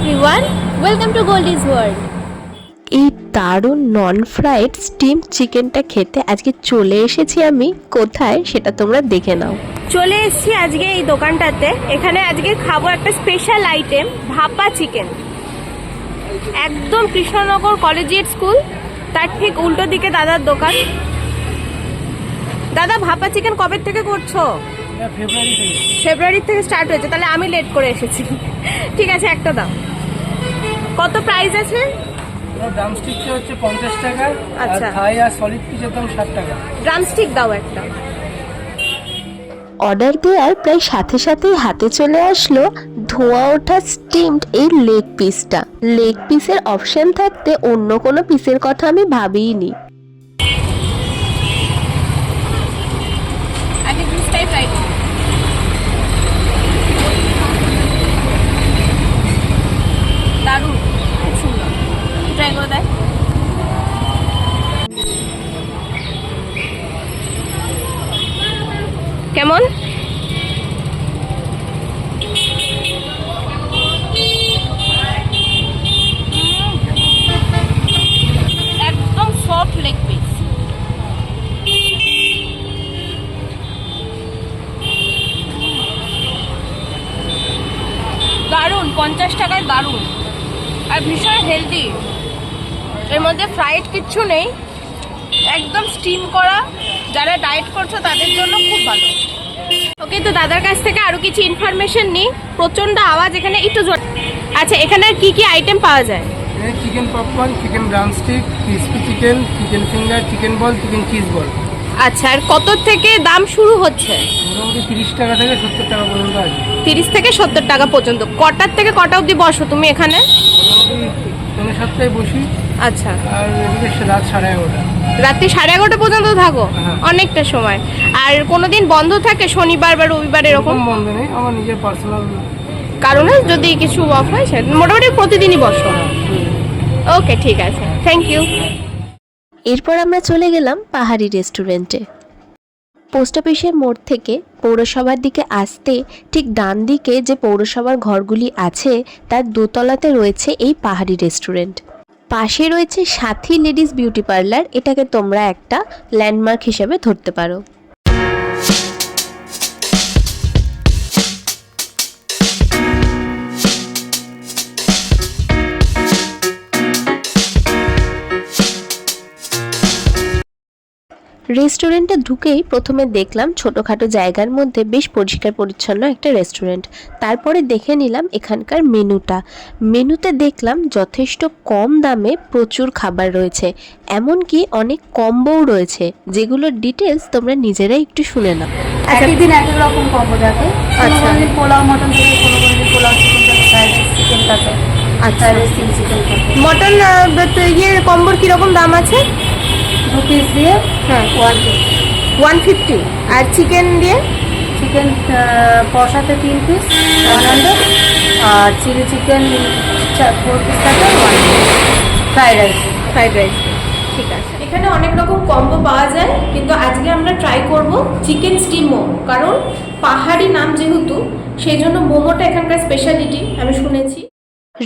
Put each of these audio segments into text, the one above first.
Everyone welcome to Goldie's world এই দারুণ নন fried steam চিকেনটা খেতে আজকে চলে এসেছি আমি। কোথায়? সেটা তোমরা দেখে নাও। চলে এসেছি আজকে এই দোকানটাতে। এখানে আজকে খাব একটা স্পেশাল আইটেম ভাপা চিকেন একদম কৃষ্ণনগর কলেজিয়েট স্কুল তার ঠিক উল্টো দিকে দাদার দোকান। দাদা ভাপা চিকেন কবে থেকে করছ? ফেব্রুয়ারি থেকে। স্টার্ট হয়েছে তাহলে আমি লেট করে এসেছি। ঠিক আছে একটা দাম কত প্রাইস আছে? ড্রামস্টিকটা হচ্ছে পঞ্চাশ টাকা আচ্ছা। থাই আর সলিড পিসের দাম ষাট টাকা। ড্রামস্টিক দাও একটা। অর্ডার দেওয়ার প্রায় সাথে সাথেই হাতে চলে আসলো ধোঁয়া ওঠা স্টিমড এই লেগ পিসটা লেগ পিসের অপশন থাকতে অন্য কোনো পিসের কথা আমি ভাবিইনি। আগে জুসটাই ট্রাই করি দারুণ খুব সুন্দর ট্রাই করে দেয় কেমন? একদম সফট লেগ পিস দারুণ, পঞ্চাশ টাকায় দারুণ। আর ভীষণ হেলদি এর মধ্যে ফ্রাইড কিচ্ছু নেই। একদম স্টিম করা। যারা ডায়েট করছ তাদের জন্য খুব ভালো। তো দাদার কাছ থেকে আরও কিছু ইনফরমেশন নিই। প্রচণ্ড আওয়াজ এখানে একটু জোর। আচ্ছা এখানে কি কি আইটেম পাওয়া যায়? Chicken popcorn chicken drumstick crispy chicken chicken finger chicken ball chicken cheese ball আচ্ছা আর কত থেকে দাম শুরু হচ্ছে? মোটামুটি তিরিশ টাকা থেকে সত্তর টাকা পর্যন্ত আছে। তিরিশ থেকে সত্তর টাকা পর্যন্ত। কটার থেকে কটা অবধি বসো তুমি এখানে? মোটামুটি সাতটায় বসি। আচ্ছা। আর এদিকে রাত সাড়ে এগারোটা। রাত্রি সাড়ে এগারোটা পর্যন্ত থাকো? হ্যাঁ। অনেকটা সময়। আর কোনোদিন বন্ধ থাকে শনিবার বা রবিবার এরকম? এরকম বন্ধ নেই। আমার নিজের পার্সোনাল কারণে যদি কিছু অফ হয় সে মোটামুটি প্রতিদিনই বসো। ওকে ঠিক আছে। থ্যাংক ইউ এরপর আমরা চলে গেলাম পাহাড়ি রেস্টুরেন্টে পোস্ট অফিসের মোড় থেকে পৌরসভার দিকে আসতে ঠিক ডান দিকে যে পৌরসভার ঘরগুলি আছে, তার দোতলাতে রয়েছে এই পাহাড়ি রেস্টুরেন্ট। পাশে রয়েছে সাথী লেডিস বিউটি পার্লার, এটাকে তোমরা একটা ল্যান্ডমার্ক হিসেবে ধরতে পারো। রেস্টুরেন্টে ঢুকেই প্রথমে দেখলাম ছোটোখাটো জায়গার মধ্যে বেশ পরিষ্কার পরিচ্ছন্ন একটা রেস্টুরেন্ট তারপরে দেখে নিলাম এখানকার মেনুটা। মেনুতে দেখলাম যথেষ্ট কম দামে প্রচুর খাবার রয়েছে এমনকি অনেক কম্বোও রয়েছে যেগুলোর ডিটেলস তোমরা নিজেরাই একটু শুনে নাও। আচ্ছা। একই দিন এক রকম কম্বো থাকে আচ্ছা। পোলাও মটন থাকে কোনো কোনো পোলাও চিকেন থাকে চিকেন থাকে আচ্ছা। চিকেন থাকে। মটন ইয়ের কম্বোর কীরকম দাম আছে? দু পিস দিয়ে হ্যাঁ। ওয়ান পিস ওয়ান ফিফটি আর চিকেন দিয়ে? চিকেন কষাতে তিন পিস ওয়ান হান্ড্রেড আর চিলি চিকেন ফোর পিস থাকে one fried rice fried rice ঠিক আছে। এখানে অনেক রকম কম্বো পাওয়া যায় কিন্তু আজকে আমরা ট্রাই করব চিকেন স্টিম মোমো কারণ পাহাড়ি নাম যেহেতু সেই জন্য মোমোটা এখানকার স্পেশালিটি আমি শুনেছি।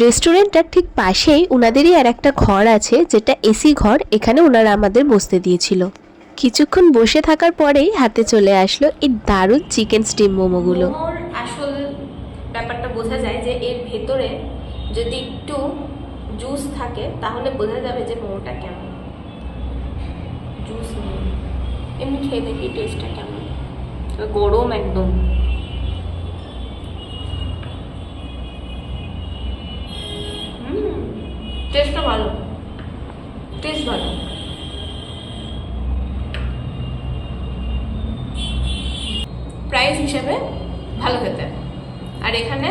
রেস্টুরেন্টটার ঠিক পাশেই ওনাদেরই আর একটা ঘর আছে, যেটা এসি ঘর, এখানে ওনারা আমাদের বসতে দিয়েছিল। কিছুক্ষণ বসে থাকার পরেই হাতে চলে আসলো এই দারুণ চিকেন স্টিম মোমোগুলো। আসল ব্যাপারটা বোঝা যায় যে এর ভেতরে যদি একটু জুস থাকে, তাহলে বোঝা যাবে যে মোমোটা কেমন। জুস এমনি খেয়ে দেখি টেস্টটা কেমন। গরম একদম। টেস্টটা ভালো। টেস্ট ভালো। প্রাইস হিসেবে ভালো খেতে। আর এখানে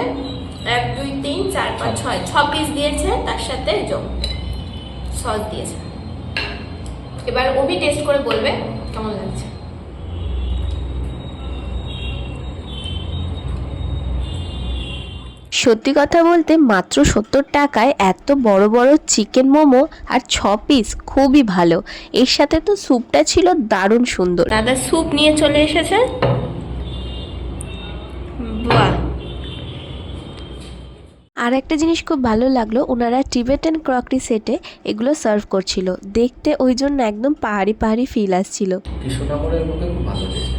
এক দুই তিন চার পাঁচ ছয়। ছ পিস দিয়েছে তার সাথে জম সস দিয়েছে। এবার ওবি টেস্ট করে বলবে কেমন লাগছে। সত্যি কথা বলতে মাত্র সত্তর টাকায় এত বড় বড় চিকেন মোমো আর ছ পিস খুবই ভালো। এর সাথে তো স্যুপটা ছিল দারুণ সুন্দর। দাদা স্যুপ নিয়ে চলে এসেছে। বাহ। আর একটা জিনিস খুব ভালো লাগল ওনারা টিবেটান ক্রকরি সেটে এগুলো সার্ভ করছিল। দেখতে ওই জন্য একদম পাহাড়ি পাহাড়ি ফিল আসছিল। কৃষ্ণনগরের বুকে খুব ভালো টেস্ট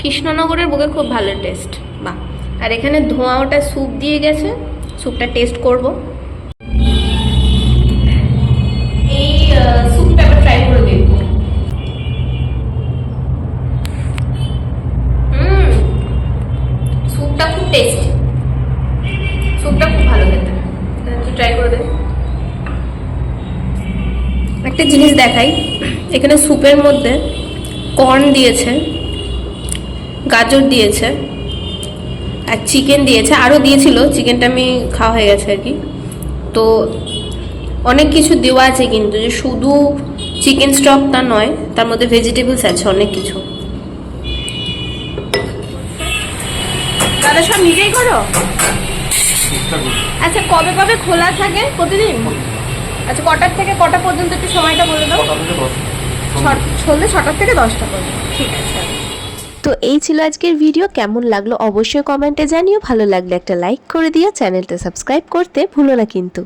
কৃষ্ণনগরের বুকে খুব ভালো টেস্ট আর এখানে ধোঁয়া ওটা স্যুপ দিয়ে গেছে। স্যুপটা টেস্ট করব। এই স্যুপটা এবার ট্রাই করে দেখব। স্যুপটা খুব টেস্টি স্যুপটা খুব ভালো খেতে। ট্রাই করে একটা জিনিস দেখাই। এখানে স্যুপের মধ্যে কর্ন দিয়েছে, গাজর দিয়েছে। আর চিকেন দিয়েছে আরও দিয়েছিল চিকেনটা আমি খাওয়া হয়ে গেছে আর কি। তো অনেক কিছু দেওয়া আছে কিন্তু যে শুধু চিকেন স্টক তা নয় তার মধ্যে ভেজিটেবলস আছে অনেক কিছু। দাদা সব নিজেই করো? আচ্ছা কবে কবে খোলা থাকে প্রতিদিন? আচ্ছা কটার থেকে কটা পর্যন্ত একটু সময়টা বলে দাও। সন্ধ্যে ছটার থেকে দশটা পর্যন্ত। ঠিক আছে। তো এই ছিল আজকের ভিডিও। কেমন লাগল অবশ্যই কমেন্টে জানিও। ভালো লাগলে একটা লাইক করে দিও। চ্যানেলটা সাবস্ক্রাইব করতে ভুলো না কিন্তু।